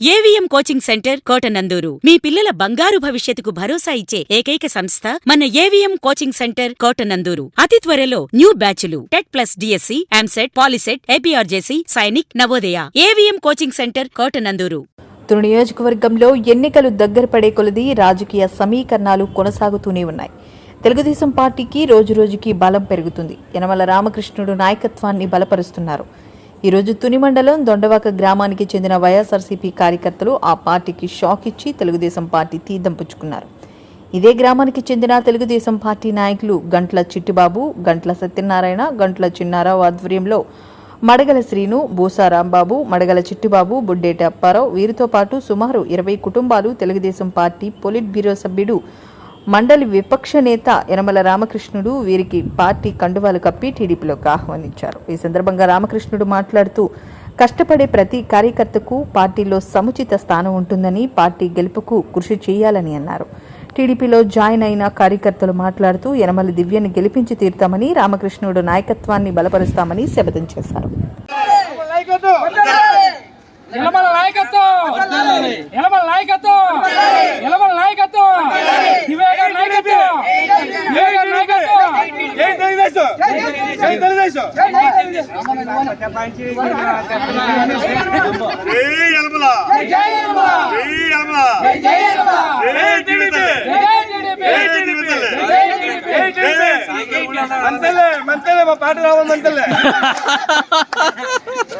AVM coaching centre Kotanandur. మీ పిల్లల బంగారు భవిష్యత్తుకు భరోసా ఇచ్చే ఏకైక సంస్థ మన ఏవిఎం కోచింగ్ సెంటర్ కోటనందూరు. అతి త్వరలో న్యూ బ్యాచ్లు TET plus DSC EAMCET POLYCET APRJC Sainik Navodaya. AVM coaching centre Kotanandur. Tuni నియోజకవర్గంలో ఎన్నికలు దగ్గర పడే కొలది రాజకీయ సమీకరణాలు కొనసాగుతూనే ఉన్నాయి. తెలుగుదేశం పార్టీకి రోజురోజుకి బలం పెరుగుతుంది. యనమల రామకృష్ణుడు నాయకత్వాన్ని బలపరుస్తున్నారు. ఈరోజు తుని మండలం దొండవాక గ్రామానికి చెందిన వైఎస్ఆర్సీపీ కార్యకర్తలు ఆ పార్టీకి షాక్ ఇచ్చి తెలుగుదేశం పార్టీ తీర్థం పుచ్చుకున్నారు. ఇదే గ్రామానికి చెందిన తెలుగుదేశం పార్టీ నాయకులు గంట్ల చిట్టిబాబు గంట్ల సత్యనారాయణ గంట్ల చిన్నారావు ఆధ్వర్యంలో మడగల శ్రీను బూసా రాంబాబు మడగల చిట్టిబాబు బుడ్డేటి అప్పారావు వీరితో పాటు సుమారు ఇరవై కుటుంబాలు తెలుగుదేశం పార్టీ పొలిట్ బ్యూరో సభ్యుడు మండలి విపక్ష నేత యనమల రామకృష్ణుడు వీరికి పార్టీ కండువాలు కప్పి టీడీపీలోకి ఆహ్వానించారు. ఈ సందర్భంగా రామకృష్ణుడు మాట్లాడుతూ కష్టపడే ప్రతి కార్యకర్తకు పార్టీలో సముచిత స్థానం ఉంటుందని పార్టీ గెలుపుకు కృషి చేయాలని అన్నారు. టీడీపీలో జాయిన్ అయిన కార్యకర్తలు మాట్లాడుతూ యనమల దివ్యని గెలిపించి తీరుతామని రామకృష్ణుడు నాయకత్వాన్ని బలపరుస్తామని శపథం చేశారు. అంతలే మంతలే మా పాట రావాలి మంతలే